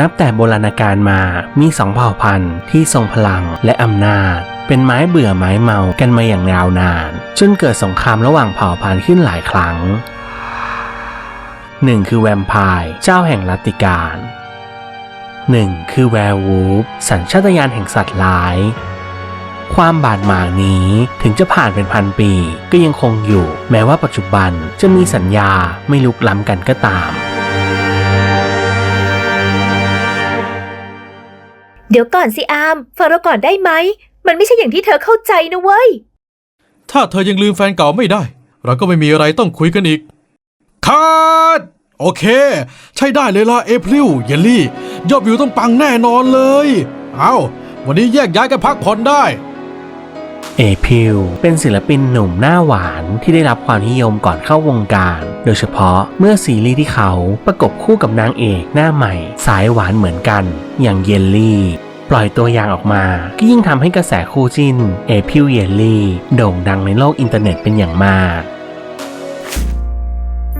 นับแต่โบราณกาลมามีสองเผ่าพันธุ์ที่ทรงพลังและอำนาจ เป็นไม้เบื่อไม้เมากันมาอย่างยาวนาน จนเกิดสงครามระหว่างเผ่าพันธุ์ขึ้นหลายครั้งหนึ่งคือแวมไพร์เจ้าแห่งลัตติการหนึ่งคือแวร์วูฟสัญชาตญาณแห่งสัตว์ร้าย ความบาดหมางนี้ถึงจะผ่านเป็นพันปี ก็ยังคงอยู่ แม้ว่าปัจจุบันจะมีสัญญาไม่ลุกล้ำกันก็ตาม เดี๋ยวก่อนสิอามฟังเราก่อนได้ไหม มันไม่ใช่อย่างที่เธอเข้าใจนะเว้ย ถ้าเธอยังลืมแฟนเก่าไม่ได้ เราก็ไม่มีอะไรต้องคุยกันอีกคัดโอเค ใช่ได้เลยล่ะเอพริลเยลลี่ ยอดวิวต้องปังแน่นอนเลย เอาวันนี้แยกย้ายกันพักผ่อนได้ เอพิลเป็นศิลปินหนุ่มหน้าหวานที่ได้รับความนิยมก่อนเข้าวงการ โดยเฉพาะเมื่อซีรีส์ที่เขาประกบคู่กับนางเอกหน้าใหม่ สายหวานเหมือนกัน อย่างเยลลี่ ปล่อยตัวอย่างออกมาก็ยิ่งทำให้กระแสคู่จิ้น เอพิลเยลลี่ โด่งดังในโลกอินเทอร์เน็ตเป็นอย่างมาก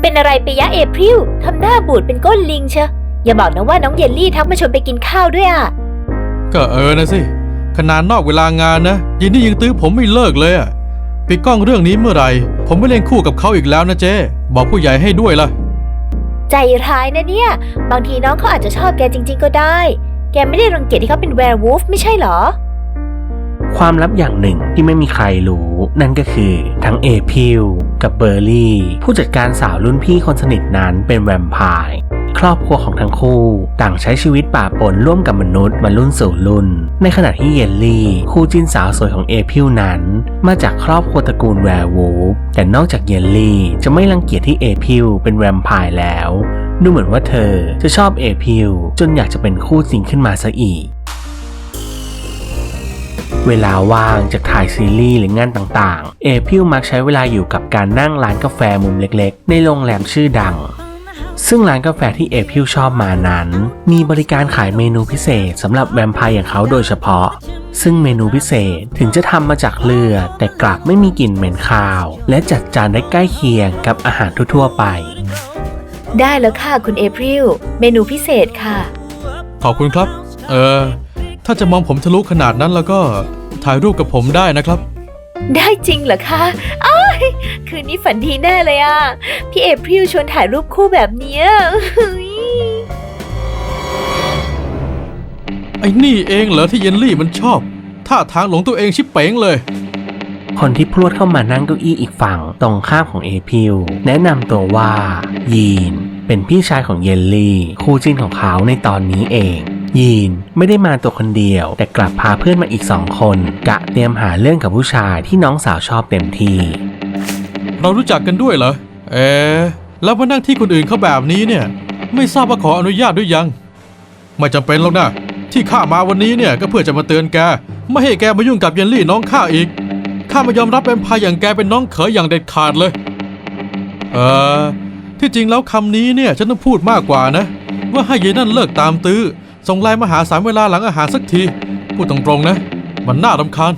เป็นอะไรไปยะเอพริลทำหน้าบูดเป็นก้นลิงเชะอย่าบอกนะว่าน้องเยลลี่ทักมาชวนไปกินข้าวด้วยอะ ก็เออนะสิ ขนาดนอกเวลางานนะยินนี่ยังตื้อผมไม่เลิกเลยอะ ปิดกล้องเรื่องนี้เมื่อไหร่ ผมไม่เล่นคู่กับเขาอีกแล้วนะเจ๊ บอกผู้ใหญ่ให้ด้วยล่ะ ใจร้ายนะเนี่ย บางทีน้องเขาอาจจะชอบแกจริง ๆ ก็ได้ แกไม่ได้รังเกียจที่เขาเป็นแวร์วูฟไม่ใช่เหรอ ความลับอย่างหนึ่งที่ไม่มีใครรู้ นั่นก็คือทั้งเอพิลกับเบอร์รี่ ผู้จัดการสาวรุ่นพี่คนสนิทนั้นเป็นแวมไพร์ครอบครัวของทั้งคู่ต่างใช้ชีวิตป่าปนร่วมกับมนุษย์มารุ่นสู่รุ่น ในขณะที่เยลลี่ คู่จิ้นสาวสวยของเอพิลนั้น มาจากครอบครัวตระกูลแวร์วูฟแต่นอกจากเยลลี่จะไม่รังเกียจที่เอพิลเป็นแวมไพร์แล้ว ดูเหมือนว่าเธอจะชอบเอพิลจนอยากจะเป็นคู่จริงขึ้นมาซะอีก เวลาว่างจากถ่ายซีรีส์หรืองานต่างๆ เอพิลมักใช้เวลาอยู่กับการนั่งร้านกาแฟมุมเล็กๆ ในโรงแรมชื่อดัง ซึ่งร้านกาแฟที่เอพิลชอบมานั้น มีบริการขายเมนูพิเศษสำหรับแวมไพร์อย่างเขาโดยเฉพาะ ซึ่งเมนูพิเศษถึงจะทำมาจากเลือดแต่กลับไม่มีกลิ่นเหม็นคาว และจัดจานได้ใกล้เคียงกับอาหารทั่วๆไป ได้แล้วค่ะคุณเอพริลเมนูพิเศษค่ะ ขอบคุณครับ เออ ถ้าจะมองผมทะลุขนาดนั้นแล้วก็ถ่ายรูปกับผมได้นะครับ ได้จริงเหรอคะอ้ายคืนนี้ฝันดีแน่เลยอะ พี่เอพริลชวนถ่ายรูปคู่แบบเนี้ยไอ้นี่เองเหรอที่เยนลี่มันชอบท่าทางหลงตัวเองชิบเป๋งเลย คนที่พรวดเข้ามานั่งเก้าอี้อีกฝั่งตรงข้ามของเอพิลแนะนำตัวว่า ยีน เป็นพี่ชายของเยลลี่ คู่จิ้นของเขาในตอนนี้เอง ยีนไม่ได้มาตัวคนเดียว แต่กลับพาเพื่อนมาอีกสองคน กะเตรียมหาเรื่องกับผู้ชายที่น้องสาวชอบเต็มที่เรารู้จักกันด้วยเหรอ เอ๊ะแล้วมานั่งที่คนอื่นเขาแบบนี้เนี่ย ไม่ทราบว่าขออนุญาตด้วยยัง ไม่จำเป็นหรอกนะ ที่ข้ามาวันนี้เนี่ยก็เพื่อจะมาเตือนแก ไม่ให้แกมายุ่งกับเยนลี่น้องข้าอีก ข้าไม่ยอมรับเป็นพายอย่างแกเป็นน้องเขยอย่างเด็ดขาดเลย เออที่จริงแล้วคำนี้เนี่ยฉันต้องพูดมากกว่านะ ว่าให้เยนั่นเลิกตามตื้อ ส่งไลน์มาหาสามเวลาหลังอาหารสักที พูดตรงๆนะ มันน่ารำคาญ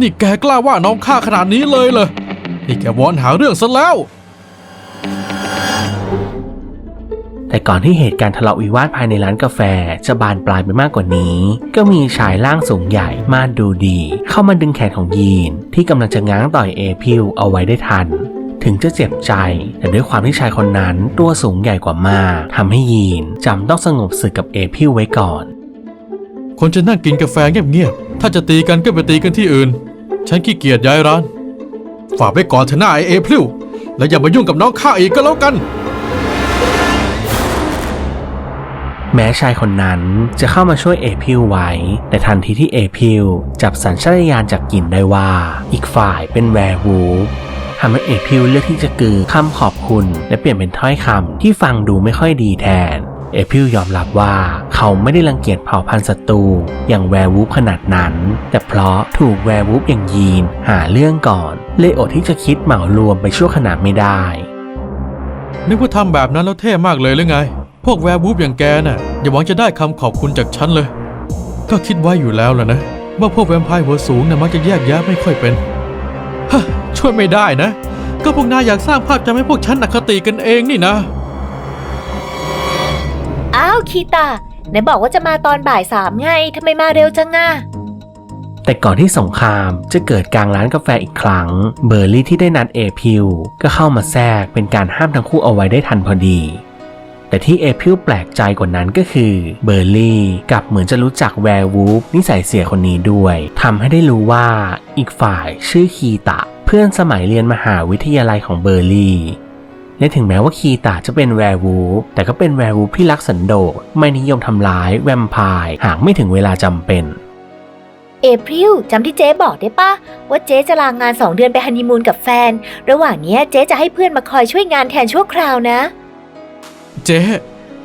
นี่แกกล้าว่าน้องข้าขนาดนี้เลยเหรอ นี่แกวอนหาเรื่องซะแล้ว แต่ก่อนที่เหตุการณ์ทะเลาะวิวาทภายในร้านกาแฟ จะบานปลายไปมากกว่านี้ ก็มีชายร่างสูงใหญ่มาดูดี เข้ามาดึงแขนของยีนที่กำลังจะง้างต่อยเอพิลเอาไว้ได้ทัน ถึงจะเจ็บใจ แต่ด้วยความที่ชายคนนั้นตัวสูงใหญ่กว่ามากทำให้ยีนจำต้องสงบศึกกับเอพิลไว้ก่อน คนจะนั่งกินกาแฟเงียบๆ ถ้าจะตีกันก็ไปตีกันที่อื่น ฉันขี้เกียจย้ายร้าน ฝากไปก่อนเถอะหน้าไอเอพริวและอย่ามายุ่งกับน้องข้าอีกก็แล้วกันแม้ชายคนนั้นจะเข้ามาช่วยเอพิลไว้ แต่ทันทีที่เอพิลจับสัญชาตญาณจากกลิ่นได้ว่า อีกฝ่ายเป็นแวร์วูฟ ทำให้เอพิลเลือกที่จะกือคำขอบคุณ และเปลี่ยนเป็นถ้อยคำที่ฟังดูไม่ค่อยดีแทน เอพิลยอมรับว่าเขาไม่ได้รังเกียจเผ่าพันธุ์ศัตรูอย่างแวร์วูฟขนาดนั้น แต่เพราะถูกแวร์วูฟอย่างยีนหาเรื่องก่อน เลยอดที่จะคิดเหมารวมไปชั่วขณะไม่ได้ นึกว่าทำแบบนั้นแล้วเท่มากเลยหรือไง พวกแวร์บูฟอย่างแกน่ะอย่าหวังจะได้คำขอบคุณจากฉันเลย ก็คิดไว้อยู่แล้วล่ะนะ ว่าพวกแวมไพร์หัวสูงน่ะมักจะแยกแยะไม่ค่อยเป็น ช่วยไม่ได้นะ ก็พวกนายอยากสร้างภาพจำให้พวกฉันอคติกันเองนี่นะ อ้าวคีตาไหนบอกว่าจะมาตอนบ่ายสามไงทำไมมาเร็วจังอะแต่ก่อนที่สงครามจะเกิดกลางร้านกาแฟอีกครั้ง เบอร์รี่ที่ได้นัดเอพิวก็เข้ามาแทรกเป็นการห้ามทั้งคู่เอาไว้ได้ทันพอดี แต่ที่เอพิวแปลกใจกว่านั้นก็คือเบอร์รี่กลับเหมือนจะรู้จักแวร์วูฟนิสัยเสียคนนี้ด้วยทำให้ได้รู้ว่าอีกฝ่ายชื่อคีตะเพื่อนสมัยเรียนมหาวิทยาลัยของเบอร์รี่และถึงแม้ว่าคีตาจะเป็นแวร์วูฟแต่ก็เป็นแวร์วูฟที่รักสันโดษไม่นิยมทำร้ายแวมไพร์หากไม่ถึงเวลาจำเป็นเอพริลจำที่เจ๊บอกได้ปะว่าเจ๊จะลางงานสองเดือนไปฮันนีมูนกับแฟน ระหว่างเนี้ยเจ๊จะให้เพื่อนมาคอยช่วยงานแทนชั่วคราวนะ เจ๊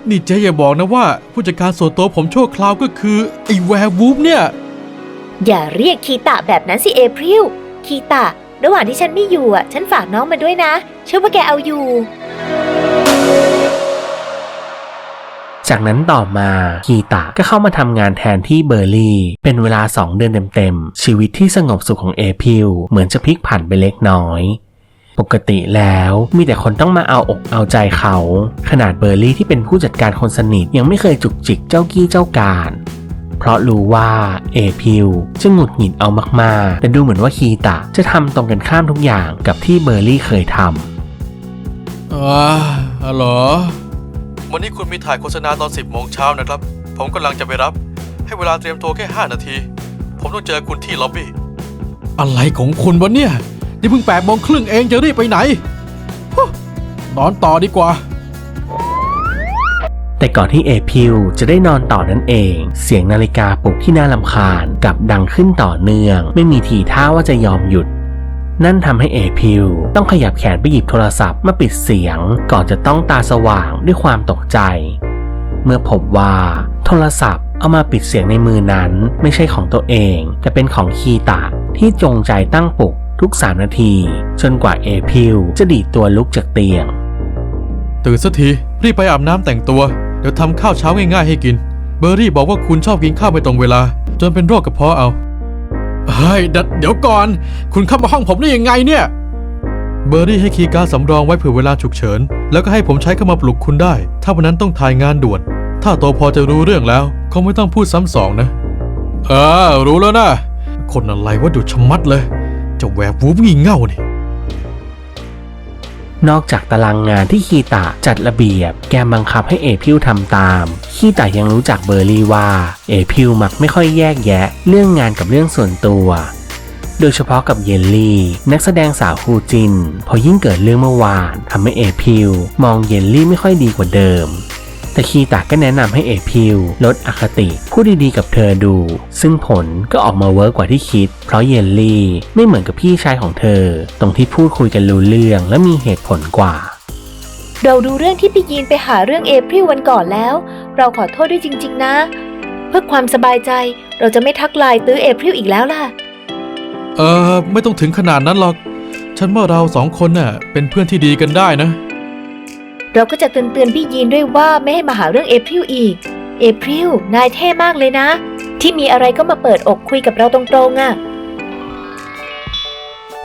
นี่เจ๊อย่าบอกนะว่า ผู้จัดการส่วนตัวผมชั่วคราวก็คือไอ้แวร์วูฟเนี่ย อย่าเรียกคีตะแบบนั้นสิเอพริลคีตะ ระหว่างที่ฉันไม่อยู่อะ ฉันฝากน้องมาด้วยนะเชื่อว่าแกเอาอยู่ จากนั้นต่อมาคีตะก็เข้ามาทำงานแทนที่เบอร์รี่ เป็นเวลา 2 เดือนเต็มๆ ชีวิตที่สงบสุขของเอพิวเหมือนจะพลิกผันไปเล็กน้อยปกติแล้วมีแต่คนต้องมาเอาอกเอาใจเขา ขนาดเบอร์รี่ที่เป็นผู้จัดการคนสนิทยังไม่เคยจุกจิกเจ้ากี้เจ้าการ เพราะรู้ว่าเอพิวจะหงุดหงิดเอามากๆ แต่ดูเหมือนว่าคีตะจะทำตรงกันข้ามทุกอย่างกับที่เบอร์รี่เคยทำอ่าฮัลโหลวันนี้คุณมีถ่ายโฆษณาตอน 10โมงเช้านะครับ ผมกำลังจะไปรับ ให้เวลาเตรียมตัวแค่ 5 นาที ผมต้องเจอคุณที่ล็อบบี้ อะไรของคุณวะเนี่ย นี่เพิ่ง8โมงครึ่งเองจะรีบไปไหนฮู้นอนต่อดีกว่า แต่ก่อนที่เอพิวจะได้นอนต่อนั่นเอง เสียงนาฬิกาปลุกที่น่าลำคาญกลับดังขึ้นต่อเนื่อง ไม่มีทีท่าว่าจะยอมหยุด นั่นทำให้เอพิวต้องขยับแขนไปหยิบโทรศัพท์มาปิดเสียง ก่อนจะต้องตาสว่างด้วยความตกใจ เมื่อพบว่า โทรศัพท์เอามาปิดเสียงในมือนั้นไม่ใช่ของตัวเอง แต่เป็นของคีตะที่จงใจตั้งปลุกทุกสามนาที จนกว่าเอพิวจะดีดตัวลุกจากเตียง ตื่นสักทีรีบไปอาบน้ำแต่งตัว เดี๋ยวทำข้าวเช้าง่ายๆให้กิน เบอร์รี่บอกว่าคุณชอบกินข้าวไม่ตรงเวลา จนเป็นโรคกระเพาะเอาเฮ้ยเดยวเดี๋ยวก่อน คุณเข้ามาห้องผมได้ยังไงเนี่ย เบอร์รี่ให้คีย์การ์ดสำรองไว้เผื่อเวลาฉุกเฉิน แล้วก็ให้ผมใช้เข้ามาปลุกคุณได้ ถ้าวันนั้นต้องถ่ายงานด่วน ถ้าโตพอจะรู้เรื่องแล้วคงไม่ต้องพูดซ้ำสองนะ เออรู้แล้วนะ คนอะไรว่าดุชะมัดเลย จะแหวบวูบงี่เง่านี่ นอกจากตารางงานที่คีตะจัดระเบียบ แกมบังคับให้เอพิวทำตาม คีตะยังรู้จักเบอร์รี่ว่า เอพิวมักไม่ค่อยแยกแยะ เรื่องงานกับเรื่องส่วนตัว โดยเฉพาะกับเยลลี่ นักแสดงสาวคูจิน พอยิ่งเกิดเรื่องเมื่อวานทำให้เอพิวมองเยลลี่ไม่ค่อยดีกว่าเดิม แต่คีตะก็แนะนำให้เอพิวลดอคติพูดดีๆกับเธอดู ซึ่งผลก็ออกมาเวิร์กกว่าที่คิด เพราะเยลลี่ไม่เหมือนกับพี่ชายของเธอ ตรงที่พูดคุยกันรู้เรื่องและมีเหตุผลกว่าเราดูเรื่องที่พี่ยีนไปหาเรื่องเอพริลวันก่อนแล้ว เราขอโทษด้วยจริง ๆ นะ เพื่อความสบายใจเราจะไม่ทักไลน์ตื้อเอพริลอีกแล้วล่ะ เออไม่ต้องถึงขนาดนั้นหรอก ฉันว่าเราสองคนน่ะเป็นเพื่อนที่ดีกันได้นะ เราก็จะเตือนเตือนๆพี่ยีนด้วยว่าไม่ให้มาหาเรื่องเอพริลอีก เอพริลนายเท่มากเลยนะ ที่มีอะไรก็มาเปิดอกคุยกับเราตรงๆอะ่ะ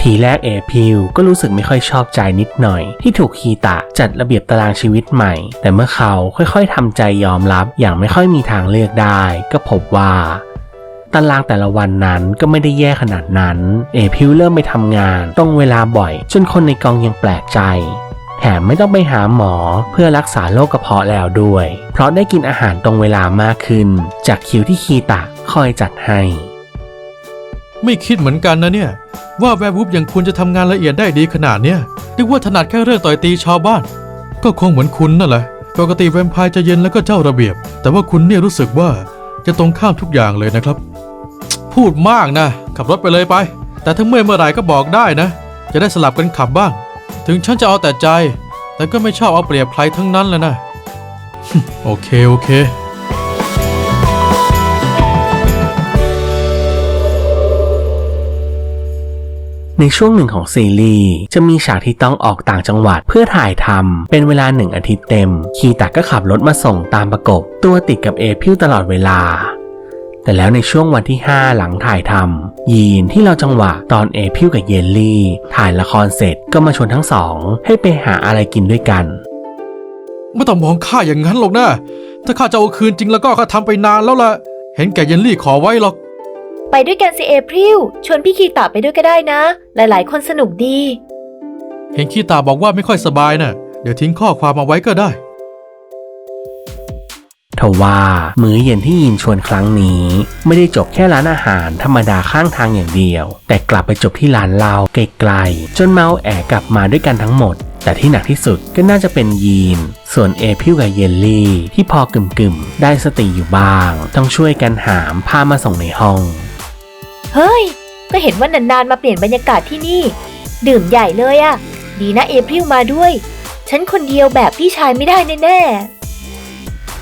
ทีแรกเอพิวก็รู้สึกไม่ค่อยชอบใจนิดหน่อย ที่ถูกคีตะจัดระเบียบตารางชีวิตใหม่ แต่เมื่อเขาค่อยๆทำใจยอมรับอย่างไม่ค่อยมีทางเลือกได้ ก็พบว่า ตารางแต่ละวันนั้นก็ไม่ได้แย่ขนาดนั้น เอพิวเริ่มไปทำงานตรงเวลาบ่อย จนคนในกองยังแปลกใจ แถมไม่ต้องไปหาหมอเพื่อรักษาโรคกระเพาะแล้วด้วย เพราะได้กินอาหารตรงเวลามากขึ้น จากคิวที่คีตะคอยจัดให้ ไม่คิดเหมือนกันนะเนี่ย ว่าแวร์วูฟอย่างคุณจะทำงานละเอียดได้ดีขนาดเนี้ยนึกว่าถนัดแค่เรื่องต่อยตีชาวบ้าน ก็คงเหมือนคุณนั่นแหละ ปกติแวมไพร์จะเย็นแล้วก็เจ้าระเบียบ แต่ว่าคุณเนี่ยรู้สึกว่าจะตรงข้ามทุกอย่างเลยนะครับ พูดมากนะ ขับรถไปเลยไป แต่ถ้าเมื่อยเมื่อไหร่ก็บอกได้นะ จะได้สลับกันขับบ้าง ถึงฉันจะเอาแต่ใจ แต่ก็ไม่ชอบเอาเปรียบใครทั้งนั้นเลยนะ โอเค โอเค ในช่วงหนึ่งของซีรีส์จะมีฉากที่ต้องออกต่างจังหวัดเพื่อถ่ายทำเป็นเวลาหนึ่งอาทิตย์เต็ม คีตะก็ขับรถมาส่งตามประกบ ตัวติดกับเอพิวตลอดเวลา แต่แล้วในช่วงวันที่ 5 หลังถ่ายทำยีนที่เราจังหวะตอนเอพิวกับเยลลี่ ถ่ายละครเสร็จก็มาชวนทั้งสอง ให้ไปหาอะไรกินด้วยกัน ไม่ต้องมองข้าอย่างนั้นหรอกนะ ถ้าข้าจะเอาคืนจริงแล้วก็ข้าทำไปนานแล้วล่ะ เห็นแก่เยนลี่ขอไว้หรอก ไปด้วยกันสิเอพริลชวนพี่คีตาไปด้วยก็ได้นะ หลายๆ คนสนุกดี เห็นคีตาบอกว่าไม่ค่อยสบายน่ะ เดี๋ยวทิ้งข้อความมาไว้ก็ได้ ทว่ามื้อเย็นที่ยินชวนครั้งนี้ ไม่ได้จบแค่ร้านอาหารธรรมดาข้างทางอย่างเดียว แต่กลับไปจบที่ร้านเหล้าไกลๆจนเมาแอกลับมาด้วยกันทั้งหมด แต่ที่หนักที่สุดก็น่าจะเป็นยีน ส่วนเอพิวกับเยลลี่ ที่พอกึ่มๆ ได้สติอยู่บ้าง ต้องช่วยกันหามพามาส่งในห้อง เฮ้ย ก็เห็นว่านานๆมาเปลี่ยนบรรยากาศที่นี่ ดื่มใหญ่เลยอะดีนะเอพริลมาด้วย ฉันคนเดียวแบบพี่ชายไม่ได้แน่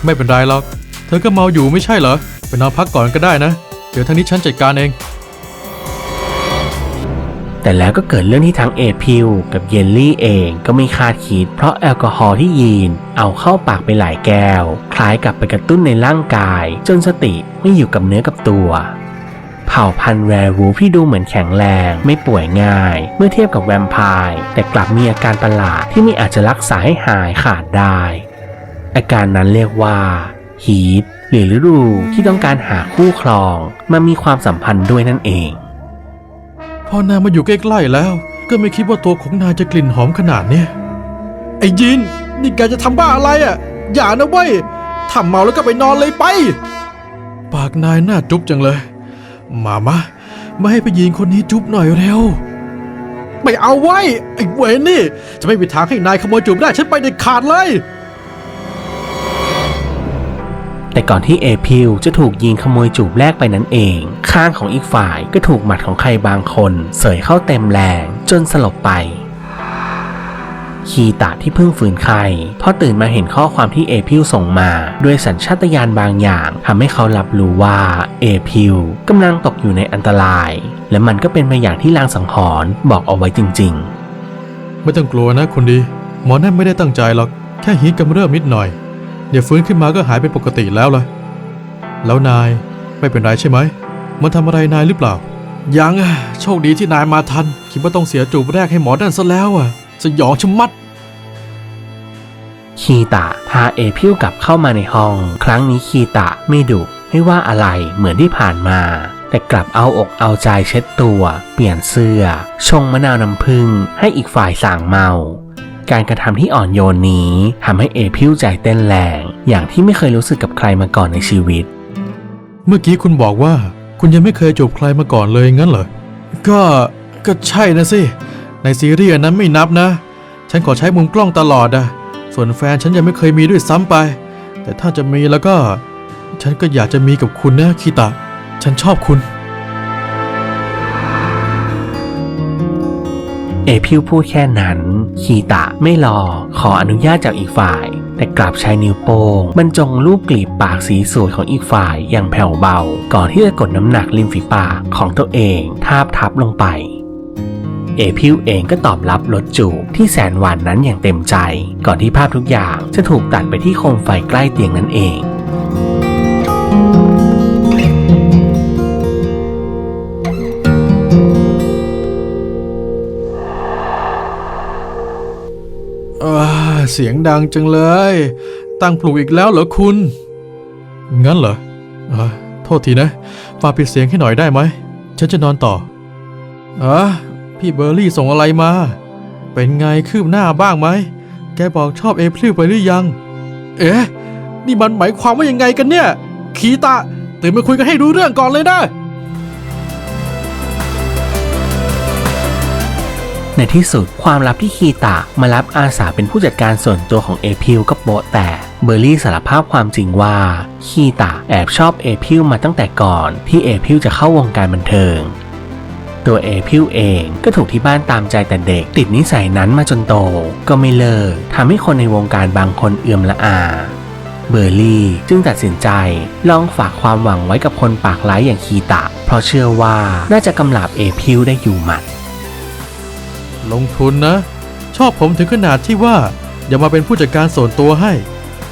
ไม่เป็นไรหรอก เธอก็เมาอยู่ไม่ใช่เหรอ ไปนอนพักก่อนก็ได้นะ เดี๋ยวทางนี้ฉันจัดการเอง แต่แล้วก็เกิดเรื่องที่ทั้งเอพิวกับเยลลี่เองก็ไม่คาดคิด เพราะแอลกอฮอล์ที่ยีน เอาเข้าปากไปหลายแก้ว คล้ายกับไปกระตุ้นในร่างกาย จนสติไม่อยู่กับเนื้อกับตัวเผ่าพันธุ์แวร์วูฟที่ดูเหมือนแข็งแรงไม่ป่วยง่าย เมื่อเทียบกับแวมไพร์แต่กลับมีอาการประหลาดที่ไม่อาจจะรักษาให้หายขาดได้ อาการนั้นเรียกว่าฮีทหรือฤดูที่ต้องการหาคู่ครองมามีความสัมพันธ์ด้วยนั่นเอง พอนายมาอยู่ใกล้ๆแล้ว ก็ไม่คิดว่าตัวของนายจะกลิ่นหอมขนาดเนี้ยไอ้ยินนี่แกจะทำบ้าอะไรอะ อย่านะเว้ยถ้าเมาแล้วก็ไปนอนเลยไป ปากนายน่าจุ๊บจังเลย มามามาให้พี่ยินคนนี้จุ๊บหน่อยเร็วไม่เอาไว้ไอ้เวนนี่ จะไม่มีทางให้นายขโมยจูบได้ฉันไปเด็ดขาดเลย แต่ก่อนที่เอพิวจะถูกยิงขโมยจูบแรกไปนั้นเอง ข้างของอีกฝ่ายก็ถูกหมัดของใครบางคน เสยเข้าเต็มแรงจนสลบไปคีตะที่เพิ่งฝืนไข้พอตื่นมาเห็นข้อความที่เอพิวส่งมา ด้วยสัญชาตญาณบางอย่างทำให้เขารับรู้ว่าเอพิวกำลังตกอยู่ในอันตราย และมันก็เป็นไปอย่างที่ลางสังหรณ์บอกเอาไว้จริง ๆ ไม่ต้องกลัวนะคนดี หมอนั่นไม่ได้ตั้งใจหรอก แค่ฮีทกำเริบนิดหน่อย เดี๋ยวฟื้นขึ้นมาก็หายเป็นปกติแล้วล่ะ แล้วนายไม่เป็นไรใช่ไหม มันทำอะไรนายหรือเปล่า ยังอะโชคดีที่นายมาทัน คิดว่าต้องเสียจูบแรกให้หมอนั่นซะแล้วอะสยองชะมัดคีตะพาเอพิวกลับเข้ามาในห้อง ครั้งนี้คีตะไม่ดุไม่ว่าอะไรเหมือนที่ผ่านมา แต่กลับเอาอกเอาใจเช็ดตัว เปลี่ยนเสื้อ ชงมะนาวน้ำผึ้งให้อีกฝ่ายสั่งเมา การกระทำที่อ่อนโยนนี้ทำให้เอพิวใจเต้นแรง อย่างที่ไม่เคยรู้สึกกับใครมาก่อนในชีวิต เมื่อกี้คุณบอกว่า คุณยังไม่เคยจูบใครมาก่อนเลยงั้นเหรอ ก็ก็ใช่นะสิ ในซีรีส์นั้นไม่นับนะ ฉันขอใช้มุมกล้องตลอดอะส่วนแฟนฉันยังไม่เคยมีด้วยซ้ำไป แต่ถ้าจะมีแล้วก็ ฉันก็อยากจะมีกับคุณนะคีตะ ฉันชอบคุณ อพิวพูดแค่นั้นคีตะไม่รอขออนุญาตจากอีกฝ่าย แต่กลับใช้นิ้วโป้งบรรจงลูบกลีบปากสีสวยของอีกฝ่ายอย่างแผ่วเบา ก่อนที่จะกดน้ำหนักริมฝีปากของตัวเองทาบทับลงไป เอพิวเองก็ตอบรับรถจูบที่แสนหวานนั้นอย่างเต็มใจ ก่อนที่ภาพทุกอย่างจะถูกตัดไปที่โคมไฟใกล้เตียงนั่นเอง อ่าเสียงดังจังเลย ตั้งปลุกอีกแล้วเหรอคุณ งั้นเหรออโทษทีนะฝากปิดเสียงให้หน่อยได้ไหม ฉันจะนอนต่ออะพี่เบอร์รี่ส่งอะไรมา เป็นไงคืบหน้าบ้างไหม แกบอกชอบเอพริลไปหรือยัง เอ๊ะ นี่มันหมายความว่ายังไงกันเนี่ยขีตะตื่นมาคุยกันให้รู้เรื่องก่อนเลยนะ ในที่สุดความลับที่คีตะมารับอาสาเป็นผู้จัดการส่วนตัวของเอพิวก็โปะแต่เบอร์รี่สารภาพความจริงว่า คีตะแอบชอบเอพิวมาตั้งแต่ก่อนที่เอพิวจะเข้าวงการบันเทิง ตัวเอพิวเองก็ถูกที่บ้านตามใจแต่เด็ก ติดนิสัยนั้นมาจนโต ก็ไม่เลิกทำให้คนในวงการบางคนเอื่อมละอาเบอร์รี่จึงตัดสินใจลองฝากความหวังไว้กับคนปากร้ายอย่างคีตะ เพราะเชื่อว่าน่าจะกำลับเอพิวได้อยู่หมัด ลงทุนนะ ชอบผมถึงขนาดที่ว่า อย่ามาเป็นผู้จัดการส่วนตัวให้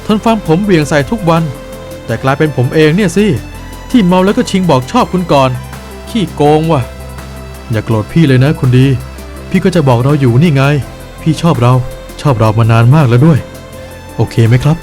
ทนฟังผมเบี่ยงใส่ทุกวัน แต่กลายเป็นผมเองเนี่ยสิ ที่เมาแล้วก็ชิงบอกชอบคุณก่อน ขี้โกงว่ะ อย่าโกรธพี่เลยนะคุณดี พี่ก็จะบอกเราอยู่นี่ไง พี่ชอบเราชอบเรามานานมากแล้วด้วย โอเคไหมครับ